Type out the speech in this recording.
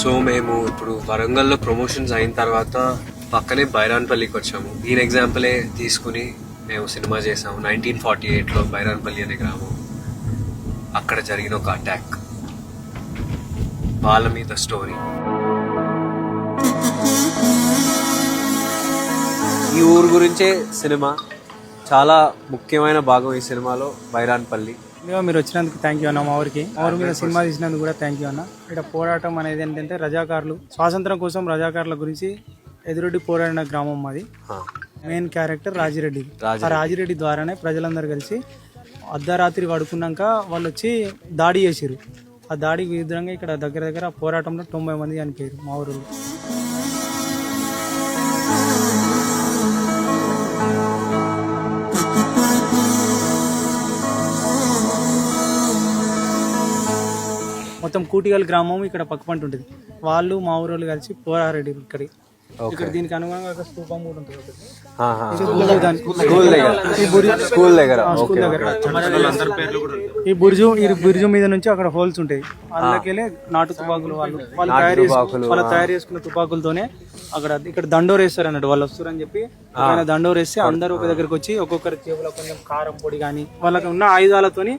So మేము ఇప్పుడు వరంగల్లో ప్రమోషన్స్ అయిన తర్వాత పక్కనే బైరాన్పల్లికి వచ్చాము దీని ఎగ్జాంపులే తీసుకుని మేము సినిమా చేసాము. నైన్టీన్ ఫార్టీ ఎయిట్లో బైరాన్పల్లి అనే గ్రామం. అక్కడ జరిగిన ఒక అటాక్ వాళ్ళ మీద స్టోరీ ఈ ఊరు గురించే సినిమా. చాలా ముఖ్యమైన భాగం ఈ సినిమాలో బైరాన్పల్లి. ముందుగా మీరు వచ్చినందుకు థ్యాంక్ యూ అన్న మా ఊరికి. మా ఊరి మీద సినిమా తీసినందుకు కూడా థ్యాంక్ యూ అన్న. ఇక్కడ పోరాటం అనేది ఏంటంటే రజాకారులు స్వాతంత్రం కోసం రజాకారుల గురించి ఎదురొడ్డి పోరాడిన గ్రామం మాది. Main character Rajireddy. రాజిరెడ్డి. ఆ రాజిరెడ్డి ద్వారానే ప్రజలందరూ కలిసి అర్ధరాత్రి పడుకున్నాక వాళ్ళు వచ్చి దాడి చేసిరు ఆ దాడికి విరుద్ధంగా ఇక్కడ దగ్గర దగ్గర పోరాటంలో తొంభై మంది చనిపోయారు మా ఊరిలో. మొత్తం కూటిగల్ గ్రామం ఇక్కడ పక్క పంట ఉంటుంది. వాళ్ళు మా ఊరోళ్ళు కలిసి పోరారెడ్డి ఇక్కడికి ఇక్కడ దీనికి అనుగుణంగా ఒక స్తూపం కూడా ఉంటుంది ఒకటి. దాని- స్కూల్ దగ్గర ఈ బుర్జు స్కూల్ దగ్గర. స్కూల్ దగ్గర. ఈ బుర్జు ఈ బుర్జు మీద నుంచి అక్కడ హోల్స్ ఉంటాయి. అందులోకెళ్ళి నాటు తుపాకులు వాళ్ళు వాళ్ళు తయారు చేసుకు- వాళ్ళు తయారు చేసుకున్న తుపాకులతోనే అక్కడ ఇక్కడ దండోరు వేస్తారు అన్నట్టు. వాళ్ళు వస్తారని చెప్పి ఆయన దండోరు వేస్తే అందరూ ఒక దగ్గరికి వచ్చి ఒక్కొక్కరి జేబులో కొంచెం కారం పొడి కానీ వాళ్ళకి ఉన్న ఆయుధాలతోని